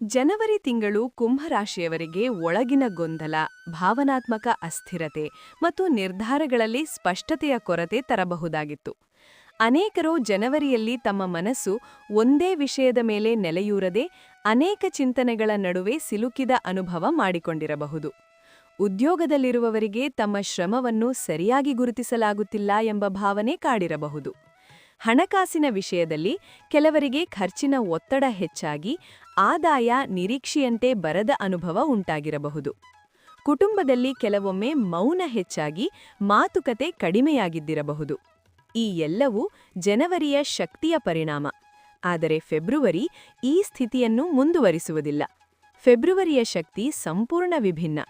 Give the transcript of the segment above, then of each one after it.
ಜನವರಿ ತಿಂಗಳು ಕುಂಭರಾಶಿಯವರಿಗೆ ಒಳಗಿನ ಗೊಂದಲ, ಭಾವನಾತ್ಮಕ ಅಸ್ಥಿರತೆ ಮತ್ತು ನಿರ್ಧಾರಗಳಲ್ಲಿ ಸ್ಪಷ್ಟತೆಯ ಕೊರತೆ ತರಬಹುದಾಗಿತ್ತು. ಅನೇಕರು ಜನವರಿಯಲ್ಲಿ ತಮ್ಮ ಮನಸ್ಸು ಒಂದೇ ವಿಷಯದ ಮೇಲೆ ನೆಲೆಯೂರದೆ ಅನೇಕ ಚಿಂತನೆಗಳ ನಡುವೆ ಸಿಲುಕಿದ ಅನುಭವ ಮಾಡಿಕೊಂಡಿರಬಹುದು. ಉದ್ಯೋಗದಲ್ಲಿರುವವರಿಗೆ ತಮ್ಮ ಶ್ರಮವನ್ನು ಸರಿಯಾಗಿ ಗುರುತಿಸಲಾಗುತ್ತಿಲ್ಲ ಎಂಬ ಭಾವನೆ ಕಾಡಿರಬಹುದು. ಹಣಕಾಸಿನ ವಿಷಯದಲ್ಲಿ ಕೆಲವರಿಗೆ ಖರ್ಚಿನ ಒತ್ತಡ ಹೆಚ್ಚಾಗಿ ಆದಾಯ ನಿರೀಕ್ಷೆಯಂತೆ ಬರದ ಅನುಭವ ಉಂಟಾಗಿರಬಹುದು. ಕುಟುಂಬದಲ್ಲಿ ಕೆಲವೊಮ್ಮೆ ಮೌನ ಹೆಚ್ಚಾಗಿ ಮಾತುಕತೆ ಕಡಿಮೆಯಾಗಿದ್ದಿರಬಹುದು. ಈ ಎಲ್ಲವೂ ಜನವರಿಯ ಶಕ್ತಿಯ ಪರಿಣಾಮ. ಆದರೆ ಫೆಬ್ರುವರಿ ಈ ಸ್ಥಿತಿಯನ್ನು ಮುಂದುವರಿಸುವುದಿಲ್ಲ. ಫೆಬ್ರುವರಿಯ ಶಕ್ತಿ ಸಂಪೂರ್ಣ ವಿಭಿನ್ನ.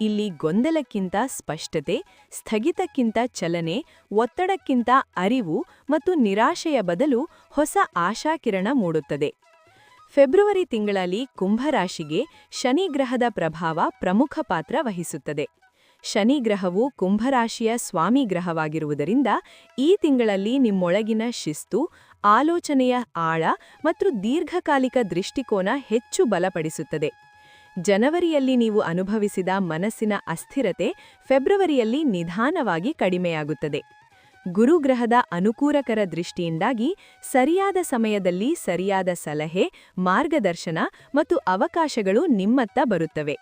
ಇಲ್ಲಿ ಗೊಂದಲಕ್ಕಿಂತ ಸ್ಪಷ್ಟತೆ, ಸ್ಥಗಿತಕ್ಕಿಂತ ಚಲನೆ, ಒತ್ತಡಕ್ಕಿಂತ ಅರಿವು ಮತ್ತು ನಿರಾಶೆಯ ಬದಲು ಹೊಸ ಆಶಾಕಿರಣ ಮೂಡುತ್ತದೆ. ಫೆಬ್ರವರಿ ತಿಂಗಳಲ್ಲಿ ಕುಂಭರಾಶಿಗೆ ಶನಿಗ್ರಹದ ಪ್ರಭಾವ ಪ್ರಮುಖ ಪಾತ್ರ ವಹಿಸುತ್ತದೆ. ಶನಿಗ್ರಹವು ಕುಂಭರಾಶಿಯ ಸ್ವಾಮಿ ಗ್ರಹವಾಗಿರುವುದರಿಂದ ಈ ತಿಂಗಳಲ್ಲಿ ನಿಮ್ಮೊಳಗಿನ ಶಿಸ್ತು, ಆಲೋಚನೆಯ ಆಳ ಮತ್ತು ದೀರ್ಘಕಾಲಿಕ ದೃಷ್ಟಿಕೋನ ಹೆಚ್ಚು ಬಲಪಡಿಸುತ್ತದೆ. ಜನವರಿಯಲ್ಲಿ ನೀವು ಅನುಭವಿಸಿದ ಮನಸ್ಸಿನ ಅಸ್ಥಿರತೆ ಫೆಬ್ರವರಿಯಲ್ಲಿ ನಿಧಾನವಾಗಿ ಕಡಿಮೆಯಾಗುತ್ತದೆ. ಗುರುಗ್ರಹದ ಅನುಕೂಲಕರ ದೃಷ್ಟಿಯಿಂದಾಗಿ ಸರಿಯಾದ ಸಮಯದಲ್ಲಿ ಸರಿಯಾದ ಸಲಹೆ, ಮಾರ್ಗದರ್ಶನ ಮತ್ತು ಅವಕಾಶಗಳು ನಿಮ್ಮತ್ತ ಬರುತ್ತವೆ.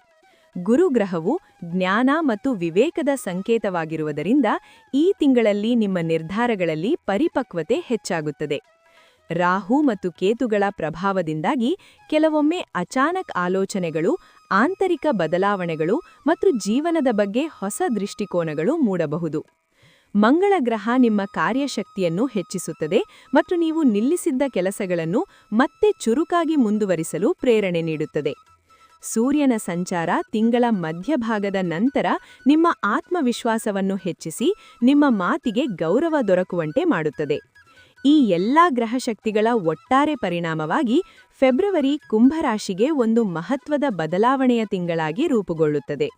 ಗುರುಗ್ರಹವು ಜ್ಞಾನ ಮತ್ತು ವಿವೇಕದ ಸಂಕೇತವಾಗಿರುವುದರಿಂದ ಈ ತಿಂಗಳಲ್ಲಿ ನಿಮ್ಮ ನಿರ್ಧಾರಗಳಲ್ಲಿ ಪರಿಪಕ್ವತೆ ಹೆಚ್ಚಾಗುತ್ತದೆ. ರಾಹು ಮತ್ತು ಕೇತುಗಳ ಪ್ರಭಾವದಿಂದಾಗಿ ಕೆಲವೊಮ್ಮೆ ಅಚಾನಕ್ ಆಲೋಚನೆಗಳು, ಆಂತರಿಕ ಬದಲಾವಣೆಗಳು ಮತ್ತು ಜೀವನದ ಬಗ್ಗೆ ಹೊಸ ದೃಷ್ಟಿಕೋನಗಳು ಮೂಡಬಹುದು. ಮಂಗಳ ಗ್ರಹ ನಿಮ್ಮ ಕಾರ್ಯಶಕ್ತಿಯನ್ನು ಹೆಚ್ಚಿಸುತ್ತದೆ ಮತ್ತು ನೀವು ನಿಲ್ಲಿಸಿದ್ದ ಕೆಲಸಗಳನ್ನು ಮತ್ತೆ ಚುರುಕಾಗಿ ಮುಂದುವರಿಸಲು ಪ್ರೇರಣೆ ನೀಡುತ್ತದೆ. ಸೂರ್ಯನ ಸಂಚಾರ ತಿಂಗಳ ಮಧ್ಯಭಾಗದ ನಂತರ ನಿಮ್ಮ ಆತ್ಮವಿಶ್ವಾಸವನ್ನು ಹೆಚ್ಚಿಸಿ ನಿಮ್ಮ ಮಾತಿಗೆ ಗೌರವ ದೊರಕುವಂತೆ ಮಾಡುತ್ತದೆ. ಈ ಎಲ್ಲಾ ಗ್ರಹಶಕ್ತಿಗಳ ಒಟ್ಟಾರೆ ಪರಿಣಾಮವಾಗಿ ಫೆಬ್ರವರಿ ಕುಂಭರಾಶಿಗೆ ಒಂದು ಮಹತ್ವದ ಬದಲಾವಣೆಯ ತಿಂಗಳಾಗಿ ರೂಪುಗೊಳ್ಳುತ್ತದೆ.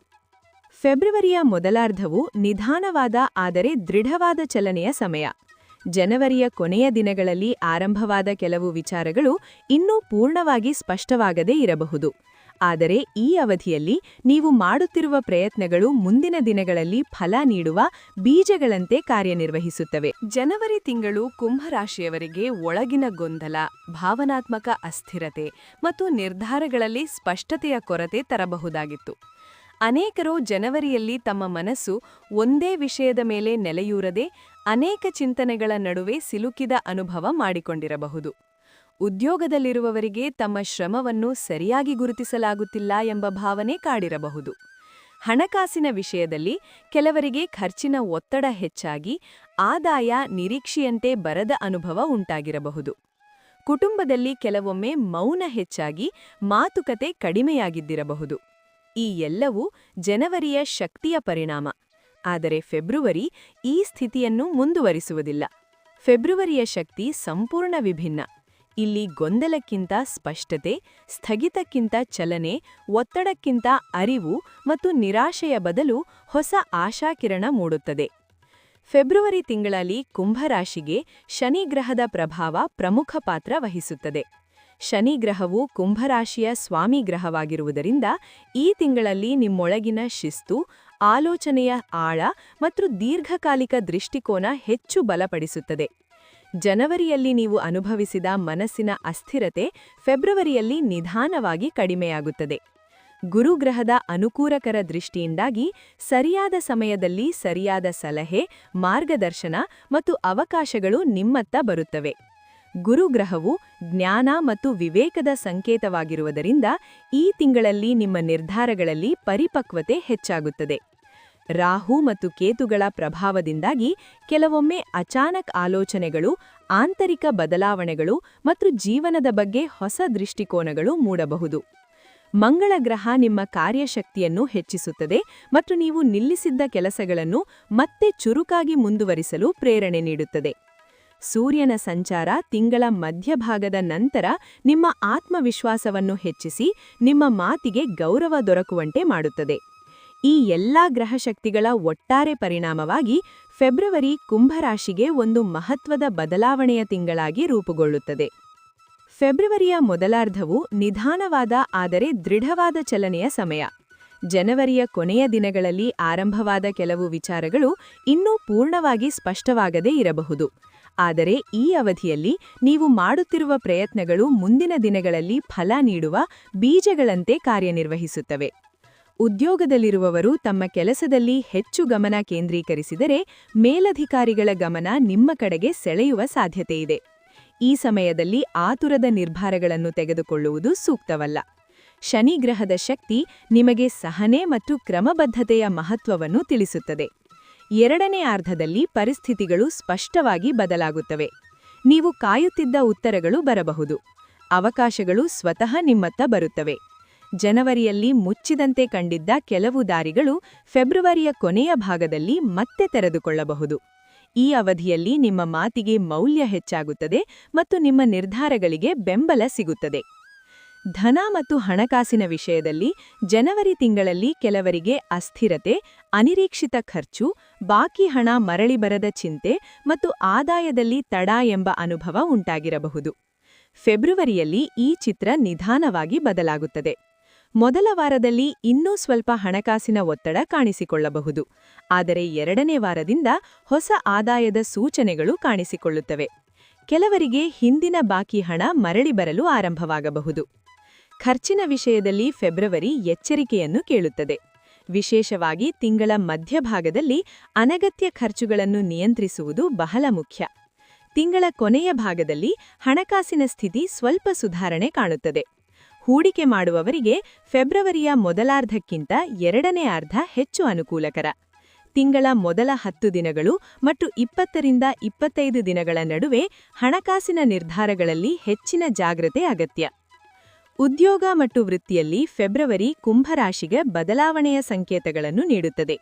ಫೆಬ್ರವರಿಯ ಮೊದಲಾರ್ಧವು ನಿಧಾನವಾದ ಆದರೆ ದೃಢವಾದ ಚಲನೆಯ ಸಮಯ. ಜನವರಿಯ ಕೊನೆಯ ದಿನಗಳಲ್ಲಿ ಆರಂಭವಾದ ಕೆಲವು ವಿಚಾರಗಳು ಇನ್ನೂ ಪೂರ್ಣವಾಗಿ ಸ್ಪಷ್ಟವಾಗದೇ ಇರಬಹುದು. ಆದರೆ ಈ ಅವಧಿಯಲ್ಲಿ ನೀವು ಮಾಡುತ್ತಿರುವ ಪ್ರಯತ್ನಗಳು ಮುಂದಿನ ದಿನಗಳಲ್ಲಿ ಫಲ ನೀಡುವ ಬೀಜಗಳಂತೆ ಕಾರ್ಯನಿರ್ವಹಿಸುತ್ತವೆ. ಜನವರಿ ತಿಂಗಳು ಕುಂಭರಾಶಿಯವರಿಗೆ ಒಳಗಿನ ಗೊಂದಲ, ಭಾವನಾತ್ಮಕ ಅಸ್ಥಿರತೆ ಮತ್ತು ನಿರ್ಧಾರಗಳಲ್ಲಿ ಸ್ಪಷ್ಟತೆಯ ಕೊರತೆ ತರಬಹುದಾಗಿತ್ತು. ಅನೇಕರು ಜನವರಿಯಲ್ಲಿ ತಮ್ಮ ಮನಸ್ಸು ಒಂದೇ ವಿಷಯದ ಮೇಲೆ ನೆಲೆಯೂರದೆ ಅನೇಕ ಚಿಂತನೆಗಳ ನಡುವೆ ಸಿಲುಕಿದ ಅನುಭವ ಮಾಡಿಕೊಂಡಿರಬಹುದು. ಉದ್ಯೋಗದಲ್ಲಿರುವವರಿಗೆ ತಮ್ಮ ಶ್ರಮವನ್ನು ಸರಿಯಾಗಿ ಗುರುತಿಸಲಾಗುತ್ತಿಲ್ಲ ಎಂಬ ಭಾವನೆ ಕಾಡಿರಬಹುದು. ಹಣಕಾಸಿನ ವಿಷಯದಲ್ಲಿ ಕೆಲವರಿಗೆ ಖರ್ಚಿನ ಒತ್ತಡ ಹೆಚ್ಚಾಗಿ ಆದಾಯ ನಿರೀಕ್ಷೆಯಂತೆ ಬರದ ಅನುಭವ ಉಂಟಾಗಿರಬಹುದು. ಕುಟುಂಬದಲ್ಲಿ ಕೆಲವೊಮ್ಮೆ ಮೌನ ಹೆಚ್ಚಾಗಿ ಮಾತುಕತೆ ಕಡಿಮೆಯಾಗಿದ್ದಿರಬಹುದು. ಈ ಎಲ್ಲವೂ ಜನವರಿಯ ಶಕ್ತಿಯ ಪರಿಣಾಮ. ಆದರೆ ಫೆಬ್ರುವರಿ ಈ ಸ್ಥಿತಿಯನ್ನು ಮುಂದುವರಿಸುವುದಿಲ್ಲ. ಫೆಬ್ರುವರಿಯ ಶಕ್ತಿ ಸಂಪೂರ್ಣ ವಿಭಿನ್ನ. ಇಲ್ಲಿ ಗೊಂದಲಕ್ಕಿಂತ ಸ್ಪಷ್ಟತೆ, ಸ್ಥಗಿತಕ್ಕಿಂತ ಚಲನೆ, ಒತ್ತಡಕ್ಕಿಂತ ಅರಿವು ಮತ್ತು ನಿರಾಶೆಯ ಬದಲು ಹೊಸ ಆಶಾಕಿರಣ ಮೂಡುತ್ತದೆ. ಫೆಬ್ರವರಿ ತಿಂಗಳಲ್ಲಿ ಕುಂಭರಾಶಿಗೆ ಶನಿಗ್ರಹದ ಪ್ರಭಾವ ಪ್ರಮುಖ ಪಾತ್ರ ವಹಿಸುತ್ತದೆ. ಶನಿಗ್ರಹವು ಕುಂಭರಾಶಿಯ ಸ್ವಾಮಿ ಗ್ರಹವಾಗಿರುವುದರಿಂದ ಈ ತಿಂಗಳಲ್ಲಿ ನಿಮ್ಮೊಳಗಿನ ಶಿಸ್ತು, ಆಲೋಚನೆಯ ಆಳ ಮತ್ತು ದೀರ್ಘಕಾಲಿಕ ದೃಷ್ಟಿಕೋನ ಹೆಚ್ಚು ಬಲಪಡಿಸುತ್ತದೆ. ಜನವರಿಯಲ್ಲಿ ನೀವು ಅನುಭವಿಸಿದ ಮನಸ್ಸಿನ ಅಸ್ಥಿರತೆ ಫೆಬ್ರವರಿಯಲ್ಲಿ ನಿಧಾನವಾಗಿ ಕಡಿಮೆಯಾಗುತ್ತದೆ. ಗುರುಗ್ರಹದ ಅನುಕೂಲಕರ ದೃಷ್ಟಿಯಿಂದಾಗಿ ಸರಿಯಾದ ಸಮಯದಲ್ಲಿ ಸರಿಯಾದ ಸಲಹೆ, ಮಾರ್ಗದರ್ಶನ ಮತ್ತು ಅವಕಾಶಗಳು ನಿಮ್ಮತ್ತ ಬರುತ್ತವೆ. ಗುರುಗ್ರಹವು ಜ್ಞಾನ ಮತ್ತು ವಿವೇಕದ ಸಂಕೇತವಾಗಿರುವುದರಿಂದ ಈ ತಿಂಗಳಲ್ಲಿ ನಿಮ್ಮ ನಿರ್ಧಾರಗಳಲ್ಲಿ ಪರಿಪಕ್ವತೆ ಹೆಚ್ಚಾಗುತ್ತದೆ. ರಾಹು ಮತ್ತು ಕೇತುಗಳ ಪ್ರಭಾವದಿಂದಾಗಿ ಕೆಲವೊಮ್ಮೆ ಅಚಾನಕ್ ಆಲೋಚನೆಗಳು, ಆಂತರಿಕ ಬದಲಾವಣೆಗಳು ಮತ್ತು ಜೀವನದ ಬಗ್ಗೆ ಹೊಸ ದೃಷ್ಟಿಕೋನಗಳು ಮೂಡಬಹುದು. ಮಂಗಳ ಗ್ರಹ ನಿಮ್ಮ ಕಾರ್ಯಶಕ್ತಿಯನ್ನು ಹೆಚ್ಚಿಸುತ್ತದೆ ಮತ್ತು ನೀವು ನಿಲ್ಲಿಸಿದ್ದ ಕೆಲಸಗಳನ್ನು ಮತ್ತೆ ಚುರುಕಾಗಿ ಮುಂದುವರಿಸಲು ಪ್ರೇರಣೆ ನೀಡುತ್ತದೆ. ಸೂರ್ಯನ ಸಂಚಾರ ತಿಂಗಳ ಮಧ್ಯಭಾಗದ ನಂತರ ನಿಮ್ಮ ಆತ್ಮವಿಶ್ವಾಸವನ್ನು ಹೆಚ್ಚಿಸಿ ನಿಮ್ಮ ಮಾತಿಗೆ ಗೌರವ ದೊರಕುವಂತೆ ಮಾಡುತ್ತದೆ. ಈ ಎಲ್ಲಾ ಗ್ರಹಶಕ್ತಿಗಳ ಒಟ್ಟಾರೆ ಪರಿಣಾಮವಾಗಿ ಫೆಬ್ರವರಿ ಕುಂಭರಾಶಿಗೆ ಒಂದು ಮಹತ್ವದ ಬದಲಾವಣೆಯ ತಿಂಗಳಾಗಿ ರೂಪುಗೊಳ್ಳುತ್ತದೆ. ಫೆಬ್ರವರಿಯ ಮೊದಲಾರ್ಧವು ನಿಧಾನವಾದ ಆದರೆ ದೃಢವಾದ ಚಲನೆಯ ಸಮಯ. ಜನವರಿಯ ಕೊನೆಯ ದಿನಗಳಲ್ಲಿ ಆರಂಭವಾದ ಕೆಲವು ವಿಚಾರಗಳು ಇನ್ನೂ ಪೂರ್ಣವಾಗಿ ಸ್ಪಷ್ಟವಾಗದೇ ಇರಬಹುದು. ಆದರೆ ಈ ಅವಧಿಯಲ್ಲಿ ನೀವು ಮಾಡುತ್ತಿರುವ ಪ್ರಯತ್ನಗಳು ಮುಂದಿನ ದಿನಗಳಲ್ಲಿ ಫಲ ನೀಡುವ ಬೀಜಗಳಂತೆ ಕಾರ್ಯನಿರ್ವಹಿಸುತ್ತವೆ. ಉದ್ಯೋಗದಲ್ಲಿರುವವರು ತಮ್ಮ ಕೆಲಸದಲ್ಲಿ ಹೆಚ್ಚು ಗಮನ ಕೇಂದ್ರೀಕರಿಸಿದರೆ ಮೇಲಧಿಕಾರಿಗಳ ಗಮನ ನಿಮ್ಮ ಕಡೆಗೆ ಸೆಳೆಯುವ ಸಾಧ್ಯತೆಯಿದೆ ಈ ಸಮಯದಲ್ಲಿ ಆತುರದ ನಿರ್ಧಾರಗಳನ್ನು ತೆಗೆದುಕೊಳ್ಳುವುದು ಸೂಕ್ತವಲ್ಲ. ಶನಿಗ್ರಹದ ಶಕ್ತಿ ನಿಮಗೆ ಸಹನೆ ಮತ್ತು ಕ್ರಮಬದ್ಧತೆಯ ಮಹತ್ವವನ್ನು ತಿಳಿಸುತ್ತದೆ. ಎರಡನೇ ಅರ್ಧದಲ್ಲಿ ಪರಿಸ್ಥಿತಿಗಳು ಸ್ಪಷ್ಟವಾಗಿ ಬದಲಾಗುತ್ತವೆ. ನೀವು ಕಾಯುತ್ತಿದ್ದ ಉತ್ತರಗಳು ಬರಬಹುದು. ಅವಕಾಶಗಳು ಸ್ವತಃ ನಿಮ್ಮತ್ತ ಬರುತ್ತವೆ. ಜನವರಿಯಲ್ಲಿ ಮುಚ್ಚಿದಂತೆ ಕಂಡಿದ್ದ ಕೆಲವು ದಾರಿಗಳು ಫೆಬ್ರವರಿಯ ಕೊನೆಯ ಭಾಗದಲ್ಲಿ ಮತ್ತೆ ತೆರೆದುಕೊಳ್ಳಬಹುದು. ಈ ಅವಧಿಯಲ್ಲಿ ನಿಮ್ಮ ಮಾತಿಗೆ ಮೌಲ್ಯ ಹೆಚ್ಚಾಗುತ್ತದೆ ಮತ್ತು ನಿಮ್ಮ ನಿರ್ಧಾರಗಳಿಗೆ ಬೆಂಬಲ ಸಿಗುತ್ತದೆ. ಧನ ಮತ್ತು ಹಣಕಾಸಿನ ವಿಷಯದಲ್ಲಿ ಜನವರಿ ತಿಂಗಳಲ್ಲಿ ಕೆಲವರಿಗೆ ಅಸ್ಥಿರತೆ, ಅನಿರೀಕ್ಷಿತ ಖರ್ಚು, ಬಾಕಿ ಹಣ ಮರಳಿ ಬರದ ಚಿಂತೆ ಮತ್ತು ಆದಾಯದಲ್ಲಿ ತಡ ಎಂಬ ಅನುಭವ ಉಂಟಾಗಿರಬಹುದು. ಫೆಬ್ರವರಿಯಲ್ಲಿ ಈ ಚಿತ್ರ ನಿಧಾನವಾಗಿ ಬದಲಾಗುತ್ತದೆ. ಮೊದಲ ವಾರದಲ್ಲಿ ಇನ್ನೂ ಸ್ವಲ್ಪ ಹಣಕಾಸಿನ ಒತ್ತಡ ಕಾಣಿಸಿಕೊಳ್ಳಬಹುದು. ಆದರೆ ಎರಡನೇ ವಾರದಿಂದ ಹೊಸ ಆದಾಯದ ಸೂಚನೆಗಳು ಕಾಣಿಸಿಕೊಳ್ಳುತ್ತವೆ. ಕೆಲವರಿಗೆ ಹಿಂದಿನ ಬಾಕಿ ಹಣ ಮರಳಿ ಬರಲು ಆರಂಭವಾಗಬಹುದು. ಖರ್ಚಿನ ವಿಷಯದಲ್ಲಿ ಫೆಬ್ರವರಿ ಎಚ್ಚರಿಕೆಯನ್ನು ಕೇಳುತ್ತದೆ. ವಿಶೇಷವಾಗಿ ತಿಂಗಳ ಮಧ್ಯಭಾಗದಲ್ಲಿ ಅನಗತ್ಯ ಖರ್ಚುಗಳನ್ನು ನಿಯಂತ್ರಿಸುವುದು ಬಹಳ ಮುಖ್ಯ. ತಿಂಗಳ ಕೊನೆಯ ಭಾಗದಲ್ಲಿ ಹಣಕಾಸಿನ ಸ್ಥಿತಿ ಸ್ವಲ್ಪ ಸುಧಾರಣೆ ಕಾಣುತ್ತದೆ. ಹೂಡಿಕೆ ಮಾಡುವವರಿಗೆ ಫೆಬ್ರವರಿಯ ಮೊದಲಾರ್ಧಕ್ಕಿಂತ ಎರಡನೇ ಅರ್ಧ ಹೆಚ್ಚು ಅನುಕೂಲಕರ. ತಿಂಗಳ ಮೊದಲ ಹತ್ತು ದಿನಗಳು ಮತ್ತು ಇಪ್ಪತ್ತರಿಂದ ಇಪ್ಪತ್ತೈದು ದಿನಗಳ ನಡುವೆ ಹಣಕಾಸಿನ ನಿರ್ಧಾರಗಳಲ್ಲಿ ಹೆಚ್ಚಿನ ಜಾಗ್ರತೆ ಅಗತ್ಯ. ಉದ್ಯೋಗ ಮತ್ತು ವೃತ್ತಿಯಲ್ಲಿ ಫೆಬ್ರವರಿ ಕುಂಭರಾಶಿಗೆ ಬದಲಾವಣೆಯ ಸಂಕೇತಗಳನ್ನು ನೀಡುತ್ತದೆ.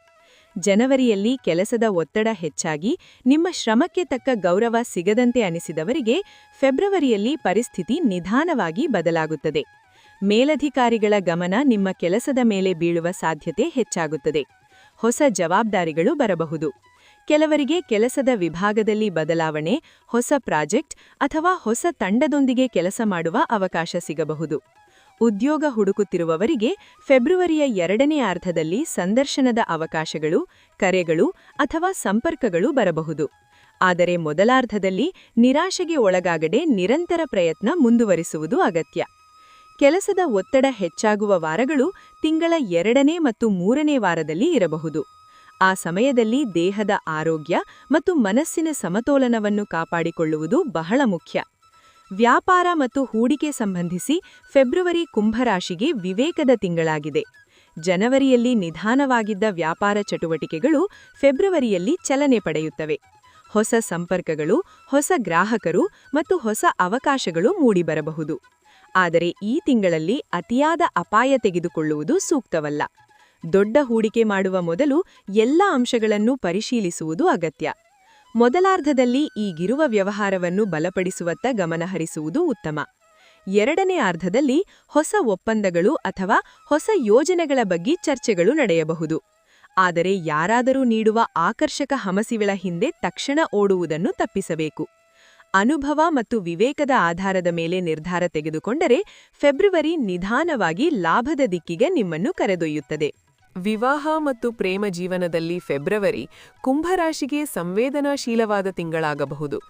ಜನವರಿಯಲ್ಲಿ ಕೆಲಸದ ಒತ್ತಡ ಹೆಚ್ಚಾಗಿ ನಿಮ್ಮ ಶ್ರಮಕ್ಕೆ ತಕ್ಕ ಗೌರವ ಸಿಗದಂತೆ ಅನಿಸಿದವರಿಗೆ ಫೆಬ್ರವರಿಯಲ್ಲಿ ಪರಿಸ್ಥಿತಿ ನಿಧಾನವಾಗಿ ಬದಲಾಗುತ್ತದೆ. ಮೇಲಧಿಕಾರಿಗಳ ಗಮನ ನಿಮ್ಮ ಕೆಲಸದ ಮೇಲೆ ಬೀಳುವ ಸಾಧ್ಯತೆ ಹೆಚ್ಚಾಗುತ್ತದೆ. ಹೊಸ ಜವಾಬ್ದಾರಿಗಳು ಬರಬಹುದು. ಕೆಲವರಿಗೆ ಕೆಲಸದ ವಿಭಾಗದಲ್ಲಿ ಬದಲಾವಣೆ, ಹೊಸ ಪ್ರಾಜೆಕ್ಟ್ ಅಥವಾ ಹೊಸ ತಂಡದೊಂದಿಗೆ ಕೆಲಸ ಮಾಡುವ ಅವಕಾಶ ಸಿಗಬಹುದು. ಉದ್ಯೋಗ ಹುಡುಕುತ್ತಿರುವವರಿಗೆ ಫೆಬ್ರವರಿಯ ಎರಡನೇ ಅರ್ಧದಲ್ಲಿ ಸಂದರ್ಶನದ ಅವಕಾಶಗಳು, ಕರೆಗಳು ಅಥವಾ ಸಂಪರ್ಕಗಳು ಬರಬಹುದು. ಆದರೆ ಮೊದಲಾರ್ಧದಲ್ಲಿ ನಿರಾಶೆಗೆ ಒಳಗಾಗದೆ ನಿರಂತರ ಪ್ರಯತ್ನ ಮುಂದುವರಿಸುವುದು ಅಗತ್ಯ. ಕೆಲಸದ ಒತ್ತಡ ಹೆಚ್ಚಾಗುವ ವಾರಗಳು ತಿಂಗಳ ಎರಡನೇ ಮತ್ತು ಮೂರನೇ ವಾರದಲ್ಲಿ ಇರಬಹುದು. ಆ ಸಮಯದಲ್ಲಿ ದೇಹದ ಆರೋಗ್ಯ ಮತ್ತು ಮನಸ್ಸಿನ ಸಮತೋಲನವನ್ನು ಕಾಪಾಡಿಕೊಳ್ಳುವುದು ಬಹಳ ಮುಖ್ಯ. ವ್ಯಾಪಾರ ಮತ್ತು ಹೂಡಿಕೆ ಸಂಬಂಧಿಸಿ ಫೆಬ್ರವರಿ ಕುಂಭರಾಶಿಗೆ ವಿವೇಕದ ತಿಂಗಳಾಗಿದೆ. ಜನವರಿಯಲ್ಲಿ ನಿಧಾನವಾಗಿದ್ದ ವ್ಯಾಪಾರ ಚಟುವಟಿಕೆಗಳು ಫೆಬ್ರವರಿಯಲ್ಲಿ ಚಲನೆ ಪಡೆಯುತ್ತವೆ. ಹೊಸ ಸಂಪರ್ಕಗಳು, ಹೊಸ ಗ್ರಾಹಕರು ಮತ್ತು ಹೊಸ ಅವಕಾಶಗಳು ಮೂಡಿಬರಬಹುದು. ಆದರೆ ಈ ತಿಂಗಳಲ್ಲಿ ಅತಿಯಾದ ಅಪಾಯ ತೆಗೆದುಕೊಳ್ಳುವುದು ಸೂಕ್ತವಲ್ಲ. ದೊಡ್ಡ ಹೂಡಿಕೆ ಮಾಡುವ ಮೊದಲು ಎಲ್ಲ ಅಂಶಗಳನ್ನು ಪರಿಶೀಲಿಸುವುದು ಅಗತ್ಯ. ಮೊದಲಾರ್ಧದಲ್ಲಿ ಈಗಿರುವ ವ್ಯವಹಾರವನ್ನು ಬಲಪಡಿಸುವತ್ತ ಗಮನಹರಿಸುವುದು ಉತ್ತಮ. ಎರಡನೇ ಅರ್ಧದಲ್ಲಿ ಹೊಸ ಒಪ್ಪಂದಗಳು ಅಥವಾ ಹೊಸ ಯೋಜನೆಗಳ ಬಗ್ಗೆ ಚರ್ಚೆಗಳು ನಡೆಯಬಹುದು. ಆದರೆ ಯಾರಾದರೂ ನೀಡುವ ಆಕರ್ಷಕ ಹಮಸಿವಿಳ ಹಿಂದೆ ತಕ್ಷಣ ಓಡುವುದನ್ನು ತಪ್ಪಿಸಬೇಕು. ಅನುಭವ ಮತ್ತು ವಿವೇಕದ ಆಧಾರದ ಮೇಲೆ ನಿರ್ಧಾರ ತೆಗೆದುಕೊಂಡರೆ ಫೆಬ್ರವರಿ ನಿಧಾನವಾಗಿ ಲಾಭದ ದಿಕ್ಕಿಗೆ ನಿಮ್ಮನ್ನು ಕರೆದೊಯ್ಯುತ್ತದೆ. ವಿವಾಹ ಮತ್ತು ಪ್ರೇಮ ಜೀವನದಲ್ಲಿ ಫೆಬ್ರವರಿ ಕುಂಭರಾಶಿಗೆ ಸಂವೇದನಾಶೀಲವಾದ ತಿಂಗಳಾಗಬಹುದು.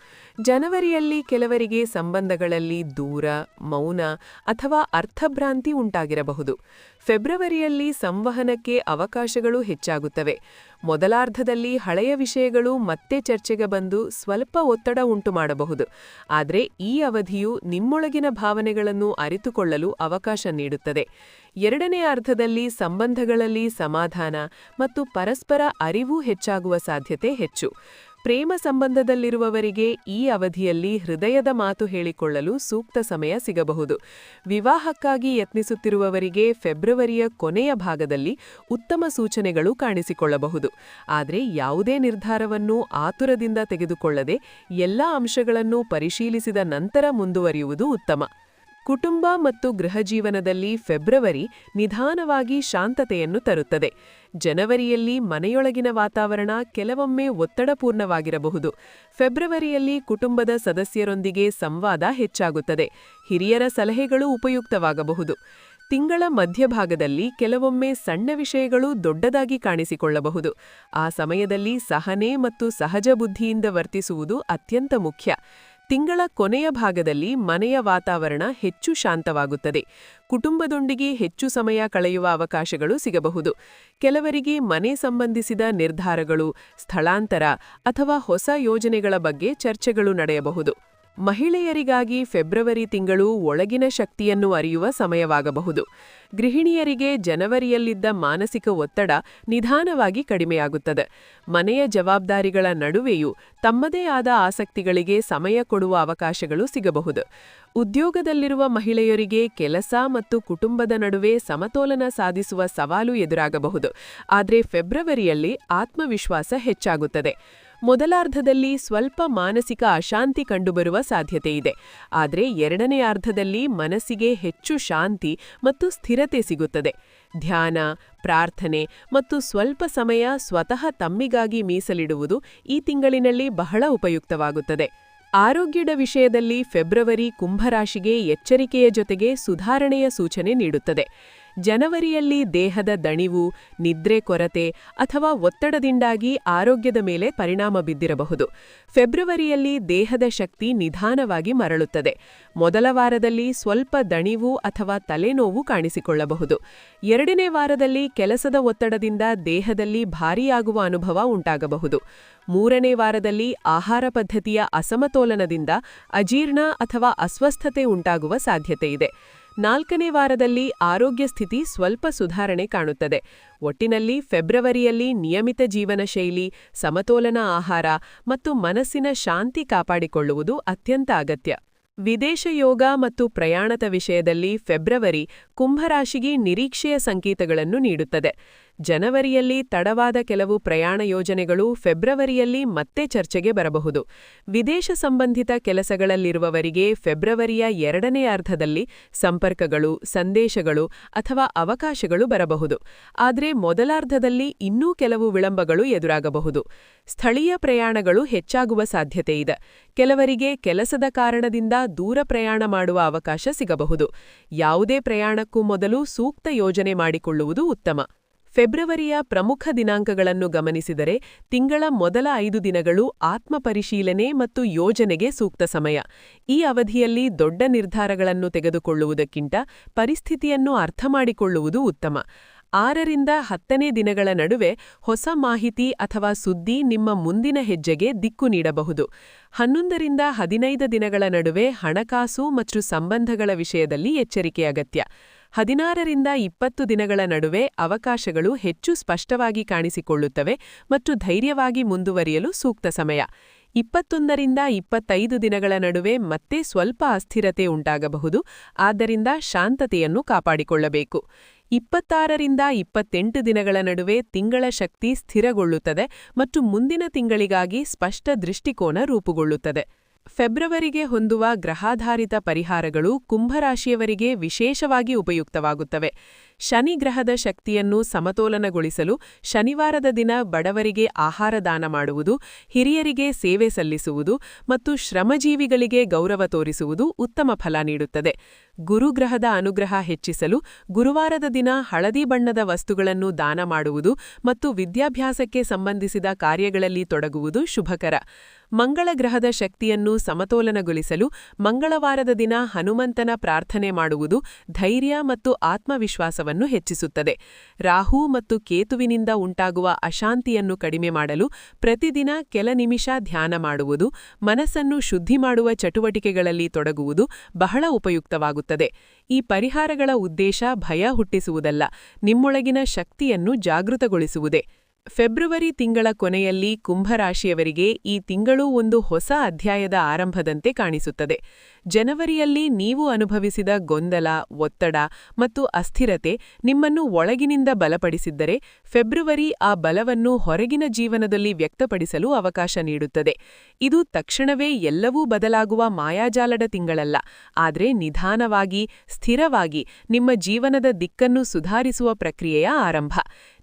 ಜನವರಿಯಲ್ಲಿ ಕೆಲವರಿಗೆ ಸಂಬಂಧಗಳಲ್ಲಿ ದೂರ, ಮೌನ ಅಥವಾ ಅರ್ಥಭ್ರಾಂತಿ ಉಂಟಾಗಿರಬಹುದು. ಫೆಬ್ರವರಿಯಲ್ಲಿ ಸಂವಹನಕ್ಕೆ ಅವಕಾಶಗಳು ಹೆಚ್ಚಾಗುತ್ತವೆ. ಮೊದಲಾರ್ಧದಲ್ಲಿ ಹಳೆಯ ವಿಷಯಗಳು ಮತ್ತೆ ಚರ್ಚೆಗೆ ಬಂದು ಸ್ವಲ್ಪ ಒತ್ತಡ ಉಂಟು ಮಾಡಬಹುದು ಆದರೆ ಈ ಅವಧಿಯು ನಿಮ್ಮೊಳಗಿನ ಭಾವನೆಗಳನ್ನು ಅರಿತುಕೊಳ್ಳಲು ಅವಕಾಶ ನೀಡುತ್ತದೆ. ಎರಡನೇ ಅರ್ಧದಲ್ಲಿ ಸಂಬಂಧಗಳಲ್ಲಿ ಸಮಾಧಾನ ಮತ್ತು ಪರಸ್ಪರ ಅರಿವು ಹೆಚ್ಚಾಗುವ ಸಾಧ್ಯತೆ ಹೆಚ್ಚು. ಪ್ರೇಮ ಸಂಬಂಧದಲ್ಲಿರುವವರಿಗೆ ಈ ಅವಧಿಯಲ್ಲಿ ಹೃದಯದ ಮಾತು ಹೇಳಿಕೊಳ್ಳಲು ಸೂಕ್ತ ಸಮಯ ಸಿಗಬಹುದು. ವಿವಾಹಕ್ಕಾಗಿ ಯತ್ನಿಸುತ್ತಿರುವವರಿಗೆ ಫೆಬ್ರವರಿಯ ಕೊನೆಯ ಭಾಗದಲ್ಲಿ ಉತ್ತಮ ಸೂಚನೆಗಳು ಕಾಣಿಸಿಕೊಳ್ಳಬಹುದು. ಆದರೆ ಯಾವುದೇ ನಿರ್ಧಾರವನ್ನು ಆತುರದಿಂದ ತೆಗೆದುಕೊಳ್ಳದೆ ಎಲ್ಲ ಅಂಶಗಳನ್ನು ಪರಿಶೀಲಿಸಿದ ನಂತರ ಮುಂದುವರಿಯುವುದು ಉತ್ತಮ. ಕುಟುಂಬ ಮತ್ತು ಗೃಹಜೀವನದಲ್ಲಿ ಫೆಬ್ರವರಿ ನಿಧಾನವಾಗಿ ಶಾಂತತೆಯನ್ನು ತರುತ್ತದೆ. ಜನವರಿಯಲ್ಲಿ ಮನೆಯೊಳಗಿನ ವಾತಾವರಣ ಕೆಲವೊಮ್ಮೆ ಒತ್ತಡಪೂರ್ಣವಾಗಿರಬಹುದು. ಫೆಬ್ರವರಿಯಲ್ಲಿ ಕುಟುಂಬದ ಸದಸ್ಯರೊಂದಿಗೆ ಸಂವಾದ ಹೆಚ್ಚಾಗುತ್ತದೆ. ಹಿರಿಯರ ಸಲಹೆಗಳು ಉಪಯುಕ್ತವಾಗಬಹುದು. ತಿಂಗಳ ಮಧ್ಯಭಾಗದಲ್ಲಿ ಕೆಲವೊಮ್ಮೆ ಸಣ್ಣ ವಿಷಯಗಳು ದೊಡ್ಡದಾಗಿ ಕಾಣಿಸಿಕೊಳ್ಳಬಹುದು. ಆ ಸಮಯದಲ್ಲಿ ಸಹನೆ ಮತ್ತು ಸಹಜ ಬುದ್ಧಿಯಿಂದ ವರ್ತಿಸುವುದು ಅತ್ಯಂತ ಮುಖ್ಯ. ತಿಂಗಳ ಕೊನೆಯ ಭಾಗದಲ್ಲಿ ಮನೆಯ ವಾತಾವರಣ ಹೆಚ್ಚು ಶಾಂತವಾಗುತ್ತದೆ. ಕುಟುಂಬದೊಂದಿಗೆ ಹೆಚ್ಚು ಸಮಯ ಕಳೆಯುವ ಅವಕಾಶಗಳು ಸಿಗಬಹುದು. ಕೆಲವರಿಗೆ ಮನೆ ಸಂಬಂಧಿಸಿದ ನಿರ್ಧಾರಗಳು, ಸ್ಥಳಾಂತರ ಅಥವಾ ಹೊಸ ಯೋಜನೆಗಳ ಬಗ್ಗೆ ಚರ್ಚೆಗಳು ನಡೆಯಬಹುದು. ಮಹಿಳೆಯರಿಗಾಗಿ ಫೆಬ್ರವರಿ ತಿಂಗಳು ಒಳಗಿನ ಶಕ್ತಿಯನ್ನು ಅರಿಯುವ ಸಮಯವಾಗಬಹುದು. ಗೃಹಿಣಿಯರಿಗೆ ಜನವರಿಯಲ್ಲಿದ್ದ ಮಾನಸಿಕ ಒತ್ತಡ ನಿಧಾನವಾಗಿ ಕಡಿಮೆಯಾಗುತ್ತದೆ. ಮನೆಯ ಜವಾಬ್ದಾರಿಗಳ ನಡುವೆಯೂ ತಮ್ಮದೇ ಆದ ಆಸಕ್ತಿಗಳಿಗೆ ಸಮಯ ಕೊಡುವ ಅವಕಾಶಗಳು ಸಿಗಬಹುದು. ಉದ್ಯೋಗದಲ್ಲಿರುವ ಮಹಿಳೆಯರಿಗೆ ಕೆಲಸ ಮತ್ತು ಕುಟುಂಬದ ನಡುವೆ ಸಮತೋಲನ ಸಾಧಿಸುವ ಸವಾಲು ಎದುರಾಗಬಹುದು. ಆದರೆ ಫೆಬ್ರವರಿಯಲ್ಲಿ ಆತ್ಮವಿಶ್ವಾಸ ಹೆಚ್ಚಾಗುತ್ತದೆ. ಮೊದಲಾರ್ಧದಲ್ಲಿ ಸ್ವಲ್ಪ ಮಾನಸಿಕ ಅಶಾಂತಿ ಕಂಡುಬರುವ ಸಾಧ್ಯತೆ ಇದೆ ಆದರೆ ಎರಡನೇ ಅರ್ಧದಲ್ಲಿ ಮನಸ್ಸಿಗೆ ಹೆಚ್ಚು ಶಾಂತಿ ಮತ್ತು ಸ್ಥಿರತೆ ಸಿಗುತ್ತದೆ. ಧ್ಯಾನ, ಪ್ರಾರ್ಥನೆ ಮತ್ತು ಸ್ವಲ್ಪ ಸಮಯ ಸ್ವತಃ ತಮ್ಮಿಗಾಗಿ ಮೀಸಲಿಡುವುದು ಈ ತಿಂಗಳಿನಲ್ಲಿ ಬಹಳ ಉಪಯುಕ್ತವಾಗುತ್ತದೆ. ಆರೋಗ್ಯದ ವಿಷಯದಲ್ಲಿ ಫೆಬ್ರವರಿ ಕುಂಭರಾಶಿಗೆ ಎಚ್ಚರಿಕೆಯ ಜೊತೆಗೆ ಸುಧಾರಣೆಯ ಸೂಚನೆ ನೀಡುತ್ತದೆ. ಜನವರಿಯಲ್ಲಿ ದೇಹದ ದಣಿವು, ನಿದ್ರೆ ಕೊರತೆ ಅಥವಾ ಒತ್ತಡದಿಂದಾಗಿ ಆರೋಗ್ಯದ ಮೇಲೆ ಪರಿಣಾಮ ಬಿದ್ದಿರಬಹುದು. ಫೆಬ್ರವರಿಯಲ್ಲಿ ದೇಹದ ಶಕ್ತಿ ನಿಧಾನವಾಗಿ ಮರಳುತ್ತದೆ. ಮೊದಲ ವಾರದಲ್ಲಿ ಸ್ವಲ್ಪ ದಣಿವು ಅಥವಾ ತಲೆನೋವು ಕಾಣಿಸಿಕೊಳ್ಳಬಹುದು. ಎರಡನೇ ವಾರದಲ್ಲಿ ಕೆಲಸದ ಒತ್ತಡದಿಂದ ದೇಹದಲ್ಲಿ ಭಾರಿಯಾಗುವ ಅನುಭವ ಉಂಟಾಗಬಹುದು. ಮೂರನೇ ವಾರದಲ್ಲಿ ಆಹಾರ ಪದ್ಧತಿಯ ಅಸಮತೋಲನದಿಂದ ಅಜೀರ್ಣ ಅಥವಾ ಅಸ್ವಸ್ಥತೆ ಉಂಟಾಗುವ ಸಾಧ್ಯತೆಯಿದೆ ನಾಲ್ಕನೇ ವಾರದಲ್ಲಿ ಆರೋಗ್ಯ ಸ್ಥಿತಿ ಸ್ವಲ್ಪ ಸುಧಾರಣೆ ಕಾಣುತ್ತದೆ. ಒಟ್ಟಿನಲ್ಲಿ ಫೆಬ್ರವರಿಯಲ್ಲಿ ನಿಯಮಿತ ಜೀವನ ಶೈಲಿ, ಸಮತೋಲನ ಆಹಾರ ಮತ್ತು ಮನಸ್ಸಿನ ಶಾಂತಿ ಕಾಪಾಡಿಕೊಳ್ಳುವುದು ಅತ್ಯಂತ ಅಗತ್ಯ. ವಿದೇಶ ಯೋಗ ಮತ್ತು ಪ್ರಯಾಣದ ವಿಷಯದಲ್ಲಿ ಫೆಬ್ರವರಿ ಕುಂಭರಾಶಿಗೆ ನಿರೀಕ್ಷೆಯ ಸಂಕೇತಗಳನ್ನು ನೀಡುತ್ತದೆ. ಜನವರಿಯಲ್ಲಿ ತಡವಾದ ಕೆಲವು ಪ್ರಯಾಣ ಯೋಜನೆಗಳು ಫೆಬ್ರವರಿಯಲ್ಲಿ ಮತ್ತೆ ಚರ್ಚೆಗೆ ಬರಬಹುದು. ವಿದೇಶ ಸಂಬಂಧಿತ ಕೆಲಸಗಳಲ್ಲಿರುವವರಿಗೆ ಫೆಬ್ರವರಿಯ ಎರಡನೇ ಅರ್ಧದಲ್ಲಿ ಸಂಪರ್ಕಗಳು, ಸಂದೇಶಗಳು ಅಥವಾ ಅವಕಾಶಗಳು ಬರಬಹುದು. ಆದರೆ ಮೊದಲಾರ್ಧದಲ್ಲಿ ಇನ್ನೂ ಕೆಲವು ವಿಳಂಬಗಳು ಎದುರಾಗಬಹುದು. ಸ್ಥಳೀಯ ಪ್ರಯಾಣಗಳು ಹೆಚ್ಚಾಗುವ ಸಾಧ್ಯತೆಯಿದೆ ಕೆಲವರಿಗೆ ಕೆಲಸದ ಕಾರಣದಿಂದ ದೂರ ಪ್ರಯಾಣ ಮಾಡುವ ಅವಕಾಶ ಸಿಗಬಹುದು. ಯಾವುದೇ ಪ್ರಯಾಣಕ್ಕೂ ಮೊದಲು ಸೂಕ್ತ ಯೋಜನೆ ಮಾಡಿಕೊಳ್ಳುವುದು ಉತ್ತಮ. ಫೆಬ್ರವರಿಯ ಪ್ರಮುಖ ದಿನಾಂಕಗಳನ್ನು ಗಮನಿಸಿದರೆ ತಿಂಗಳ ಮೊದಲ ಐದು ದಿನಗಳು ಆತ್ಮಪರಿಶೀಲನೆ ಮತ್ತು ಯೋಜನೆಗೆ ಸೂಕ್ತ ಸಮಯ. ಈ ಅವಧಿಯಲ್ಲಿ ದೊಡ್ಡ ನಿರ್ಧಾರಗಳನ್ನು ತೆಗೆದುಕೊಳ್ಳುವುದಕ್ಕಿಂತ ಪರಿಸ್ಥಿತಿಯನ್ನು ಅರ್ಥಮಾಡಿಕೊಳ್ಳುವುದು ಉತ್ತಮ. ಆರರಿಂದ ಹತ್ತನೇ ದಿನಗಳ ನಡುವೆ ಹೊಸ ಮಾಹಿತಿ ಅಥವಾ ಸುದ್ದಿ ನಿಮ್ಮ ಮುಂದಿನ ಹೆಜ್ಜೆಗೆ ದಿಕ್ಕು ನೀಡಬಹುದು. ಹನ್ನೊಂದರಿಂದ ಹದಿನೈದು ದಿನಗಳ ನಡುವೆ ಹಣಕಾಸು ಮತ್ತು ಸಂಬಂಧಗಳ ವಿಷಯದಲ್ಲಿ ಎಚ್ಚರಿಕೆ ಅಗತ್ಯ. ಹದಿನಾರರಿಂದ ಇಪ್ಪತ್ತು ದಿನಗಳ ನಡುವೆ ಅವಕಾಶಗಳು ಹೆಚ್ಚು ಸ್ಪಷ್ಟವಾಗಿ ಕಾಣಿಸಿಕೊಳ್ಳುತ್ತವೆ ಮತ್ತು ಧೈರ್ಯವಾಗಿ ಮುಂದುವರಿಯಲು ಸೂಕ್ತ ಸಮಯ. ಇಪ್ಪತ್ತೊಂದರಿಂದ ಇಪ್ಪತ್ತೈದು ದಿನಗಳ ನಡುವೆ ಮತ್ತೆ ಸ್ವಲ್ಪ ಅಸ್ಥಿರತೆ ಉಂಟಾಗಬಹುದು, ಆದ್ದರಿಂದ ಶಾಂತತೆಯನ್ನು ಕಾಪಾಡಿಕೊಳ್ಳಬೇಕು. ಇಪ್ಪತ್ತಾರರಿಂದ ಇಪ್ಪತ್ತೆಂಟು ದಿನಗಳ ನಡುವೆ ತಿಂಗಳ ಶಕ್ತಿ ಸ್ಥಿರಗೊಳ್ಳುತ್ತದೆ ಮತ್ತು ಮುಂದಿನ ತಿಂಗಳಿಗಾಗಿ ಸ್ಪಷ್ಟ ದೃಷ್ಟಿಕೋನ ರೂಪುಗೊಳ್ಳುತ್ತದೆ. ಫೆಬ್ರವರಿಗೆ ಹೊಂದುವ ಗ್ರಹಾಧಾರಿತ ಪರಿಹಾರಗಳು ಕುಂಭರಾಶಿಯವರಿಗೆ ವಿಶೇಷವಾಗಿ ಉಪಯುಕ್ತವಾಗುತ್ತವೆ. ಶನಿ ಗ್ರಹದ ಶಕ್ತಿಯನ್ನು ಸಮತೋಲನಗೊಳಿಸಲು ಶನಿವಾರದ ದಿನ ಬಡವರಿಗೆ ಆಹಾರ ದಾನ ಮಾಡುವುದು, ಹಿರಿಯರಿಗೆ ಸೇವೆ ಸಲ್ಲಿಸುವುದು ಮತ್ತು ಶ್ರಮಜೀವಿಗಳಿಗೆ ಗೌರವ ತೋರಿಸುವುದು ಉತ್ತಮ ಫಲ ನೀಡುತ್ತದೆ. ಗುರುಗ್ರಹದ ಅನುಗ್ರಹ ಹೆಚ್ಚಿಸಲು ಗುರುವಾರದ ದಿನ ಹಳದಿ ಬಣ್ಣದ ವಸ್ತುಗಳನ್ನು ದಾನ ಮಾಡುವುದು ಮತ್ತು ವಿದ್ಯಾಭ್ಯಾಸಕ್ಕೆ ಸಂಬಂಧಿಸಿದ ಕಾರ್ಯಗಳಲ್ಲಿ ತೊಡಗುವುದು ಶುಭಕರ. ಮಂಗಳ ಗ್ರಹದ ಶಕ್ತಿಯನ್ನು ಸಮತೋಲನಗೊಳಿಸಲು ಮಂಗಳವಾರದ ದಿನ ಹನುಮಂತನ ಪ್ರಾರ್ಥನೆ ಮಾಡುವುದು ಧೈರ್ಯ ಮತ್ತು ಆತ್ಮವಿಶ್ವಾಸವನ್ನು ಹೆಚ್ಚಿಸುತ್ತದೆ. ರಾಹು ಮತ್ತು ಕೇತುವಿನಿಂದ ಉಂಟಾಗುವ ಅಶಾಂತಿಯನ್ನು ಕಡಿಮೆ ಮಾಡಲು ಪ್ರತಿದಿನ ಕೆಲ ನಿಮಿಷ ಧ್ಯಾನ ಮಾಡುವುದು, ಮನಸ್ಸನ್ನು ಶುದ್ಧಿ ಮಾಡುವ ಚಟುವಟಿಕೆಗಳಲ್ಲಿ ತೊಡಗುವುದು ಬಹಳ ಉಪಯುಕ್ತವಾಗುತ್ತದೆ. ಈ ಪರಿಹಾರಗಳ ಉದ್ದೇಶ ಭಯ ಹುಟ್ಟಿಸುವುದಲ್ಲ, ನಿಮ್ಮೊಳಗಿನ ಶಕ್ತಿಯನ್ನು ಜಾಗೃತಗೊಳಿಸುವುದೇ. ಫೆಬ್ರವರಿ ತಿಂಗಳ ಕೊನೆಯಲ್ಲಿ ಕುಂಭರಾಶಿಯವರಿಗೆ ಈ ತಿಂಗಳು ಒಂದು ಹೊಸ ಅಧ್ಯಾಯದ ಆರಂಭದಂತೆ ಕಾಣಿಸುತ್ತದೆ. ಜನವರಿಯಲ್ಲಿ ನೀವು ಅನುಭವಿಸಿದ ಗೊಂದಲ, ಒತ್ತಡ ಮತ್ತು ಅಸ್ಥಿರತೆ ನಿಮ್ಮನ್ನು ಒಳಗಿನಿಂದ ಬಲಪಡಿಸಿದ್ದರೆ ಫೆಬ್ರವರಿ ಆ ಬಲವನ್ನು ಹೊರಗಿನ ಜೀವನದಲ್ಲಿ ವ್ಯಕ್ತಪಡಿಸಲು ಅವಕಾಶ ನೀಡುತ್ತದೆ. ಇದು ತಕ್ಷಣವೇ ಎಲ್ಲವೂ ಬದಲಾಗುವ ಮಾಯಾಜಾಲದ ತಿಂಗಳಲ್ಲ. ಆದರೆ ನಿಧಾನವಾಗಿ, ಸ್ಥಿರವಾಗಿ ನಿಮ್ಮ ಜೀವನದ ದಿಕ್ಕನ್ನು ಸುಧಾರಿಸುವ ಪ್ರಕ್ರಿಯೆಯ ಆರಂಭ.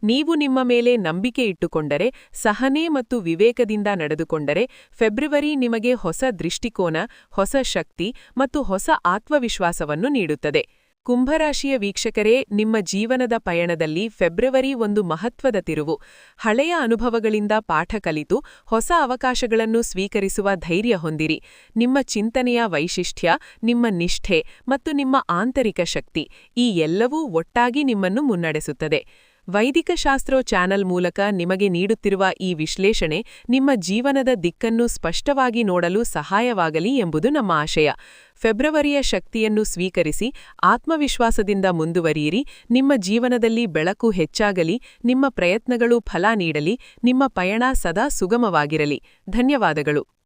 ನೀವು ನಿಮ್ಮ ಮೇಲೆ ನಂಬಿಕೆ ಇಟ್ಟುಕೊಂಡರೆ, ಸಹನೆ ಮತ್ತು ವಿವೇಕದಿಂದ ನಡೆದುಕೊಂಡರೆ, ಫೆಬ್ರವರಿ ನಿಮಗೆ ಹೊಸ ದೃಷ್ಟಿಕೋನ, ಹೊಸ ಶಕ್ತಿ ಮತ್ತು ಹೊಸ ಆತ್ಮವಿಶ್ವಾಸವನ್ನು ನೀಡುತ್ತದೆ. ಕುಂಭರಾಶಿಯ ವೀಕ್ಷಕರೇ, ನಿಮ್ಮ ಜೀವನದ ಪಯಣದಲ್ಲಿ ಫೆಬ್ರವರಿ ಒಂದು ಮಹತ್ವದ ತಿರುವು. ಹಳೆಯ ಅನುಭವಗಳಿಂದ ಪಾಠ ಕಲಿತು ಹೊಸ ಅವಕಾಶಗಳನ್ನು ಸ್ವೀಕರಿಸುವ ಧೈರ್ಯ ಹೊಂದಿರಿ. ನಿಮ್ಮ ಚಿಂತನೆಯ ವೈಶಿಷ್ಟ್ಯ, ನಿಮ್ಮ ನಿಷ್ಠೆ ಮತ್ತು ನಿಮ್ಮ ಆಂತರಿಕ ಶಕ್ತಿ ಈ ಎಲ್ಲವೂ ಒಟ್ಟಾಗಿ ನಿಮ್ಮನ್ನು ಮುನ್ನಡೆಸುತ್ತದೆ. ವೈದಿಕ ಶಾಸ್ತ್ರೋ ಚಾನೆಲ್ ಮೂಲಕ ನಿಮಗೆ ನೀಡುತ್ತಿರುವ ಈ ವಿಶ್ಲೇಷಣೆ ನಿಮ್ಮ ಜೀವನದ ದಿಕ್ಕನ್ನು ಸ್ಪಷ್ಟವಾಗಿ ನೋಡಲು ಸಹಾಯವಾಗಲಿ ಎಂಬುದು ನಮ್ಮ ಆಶಯ. ಫೆಬ್ರವರಿಯ ಶಕ್ತಿಯನ್ನು ಸ್ವೀಕರಿಸಿ ಆತ್ಮವಿಶ್ವಾಸದಿಂದ ಮುಂದುವರಿಯಿರಿ, ನಿಮ್ಮ ಜೀವನದಲ್ಲಿ ಬೆಳಕು ಹೆಚ್ಚಾಗಲಿ, ನಿಮ್ಮ ಪ್ರಯತ್ನಗಳು ಫಲ ನೀಡಲಿ, ನಿಮ್ಮ ಪಯಣ ಸದಾ ಸುಗಮವಾಗಿರಲಿ. ಧನ್ಯವಾದಗಳು.